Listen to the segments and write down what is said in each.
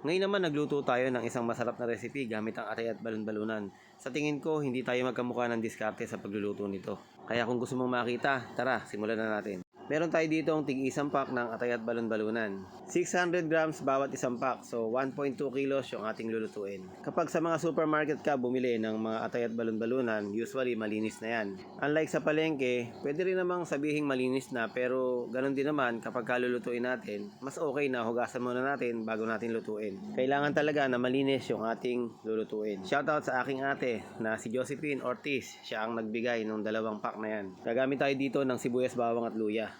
Ngayon naman nagluto tayo ng isang masarap na recipe gamit ang atay at balon-balunan. Sa tingin ko, hindi tayo magkamukha ng diskarte sa pagluluto nito. Kaya kung gusto mong makita, tara, simulan na natin. Meron tayo dito ang tig isang pack ng atay at balon-balunan. 600 grams bawat isang pack, so 1.2 kilos yung ating lulutuin. Kapag sa mga supermarket ka bumili ng mga atay at balon-balunan, usually malinis na yan. Unlike sa palengke, pwede rin namang sabihing malinis na pero ganun din naman kapag kalulutuin natin, mas okay na hugasan muna natin bago natin lutuin. Kailangan talaga na malinis yung ating lulutuin. Shoutout sa aking ate na si Josephine Ortiz. Siya ang nagbigay ng dalawang pack na yan. Gagamit tayo dito ng sibuyas, bawang at luya.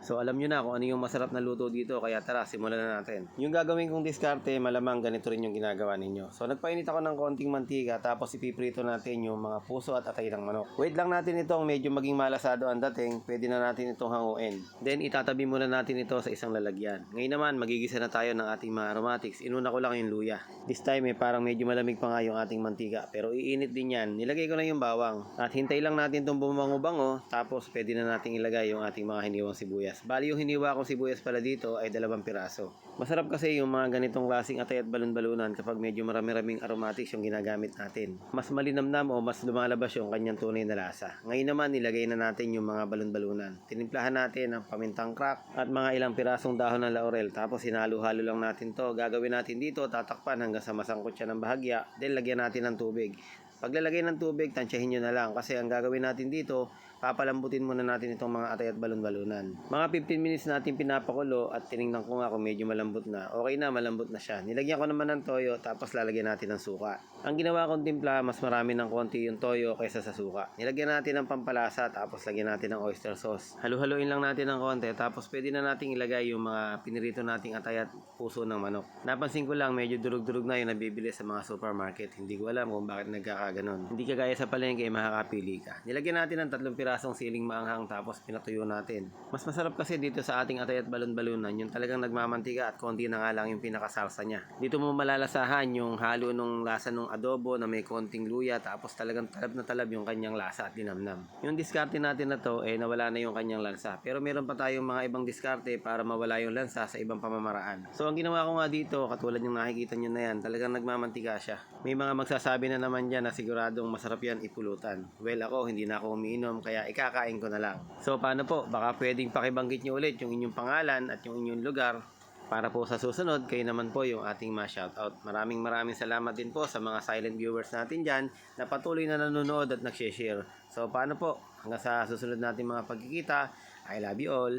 So alam nyo na kung ano yung masarap na luto dito kaya tara simulan na natin. Yung gagawin kong diskarte malamang ganito rin yung ginagawa ninyo. So nagpainit ako ng konting mantika tapos ipiprito natin yung mga puso at atay ng manok. Wait lang natin itong medyo maging malasado ang dating. Pwede na natin itong hanguin. Then itatabi muna natin ito sa isang lalagyan. Ngayon naman magigisa na tayo ng ating mga aromatics. Inuna ko lang yung luya. This time eh parang medyo malamig pa nga yung ating mantika pero iinit din yan. Nilagay ko na yung bawang. At hintay lang natin itong bumango-bango tapos pwede na nating ilagay yung ating mga hiniwang sibuyas. Bali yung hiniwa kong sibuyas pala dito ay dalawang piraso. Masarap kasi yung mga ganitong klaseng atay at balon-balunan kapag medyo marami-raming aromatics yung ginagamit natin. Mas malinamnam o mas lumalabas yung kanyang tunay na lasa. Ngayon naman nilagay na natin yung mga balon-balunan. Tinimplahan natin ang pamintang crack at mga ilang pirasong dahon ng laurel. Tapos hinalo-halo lang natin to. Gagawin natin dito, tatakpan hanggang sa masangkot siya ng bahagya. Then lagyan natin ng tubig. Paglalagay ng tubig, tansyahin nyo na lang kasi ang gagawin natin dito, papalambutin muna natin itong mga atay at balon-balunan. Mga 15 minutes natin pinapakulo at tiningnan ko nga kung medyo malambot na. Okay na, malambot na siya. Nilagyan ko naman ng toyo tapos lalagyan natin ng suka. Ang ginawa kong timpla, mas marami ng konti yung toyo kaysa sa suka. Nilagyan natin ng pampalasa tapos lagyan natin ng oyster sauce. Halu-haluin lang natin ng konti tapos pwede na nating ilagay yung mga pinirito nating atay at puso ng manok. Napansin ko lang medyo durug-durug na yung nabibili sa mga supermarket. Hindi ko alam kung bakit nagkakaganon. Hindi kagaya sa palengke, makakapili ka. Nilagyan natin ng tatlong pirasong siling maanghang tapos pinatuyo natin. Mas masarap kasi dito sa ating atay at balon-balunan yung talagang nagmamantika at konti na nga lang yung pinakasalsa niya. Dito mo malalasahan yung halo nung lasa nung adobo na may konting luya tapos talagang talab na talab yung kanyang lasa at dinamnam. Yung diskarte natin na to eh nawala na yung kanyang lansa. Pero meron pa tayong mga ibang diskarte para mawala yung lansa sa ibang pamamaraan. So ang ginawa ko nga dito, katulad yung nakikita nyo na yan, talagang nagmamantika siya. May mga magsasabi na naman dyan na siguradong masarap yan ipulutan. Well ako, hindi na ako umiinom kaya ikakain ko na lang. So paano po? Baka pwedeng pakibanggit nyo ulit yung inyong pangalan at yung inyong lugar para po sa susunod, kayo naman po yung ating ma-shoutout. Maraming maraming salamat din po sa mga silent viewers natin dyan na patuloy na nanonood at nag-share. So paano po? Hanggang sa susunod natin mga pagkikita, I love you all.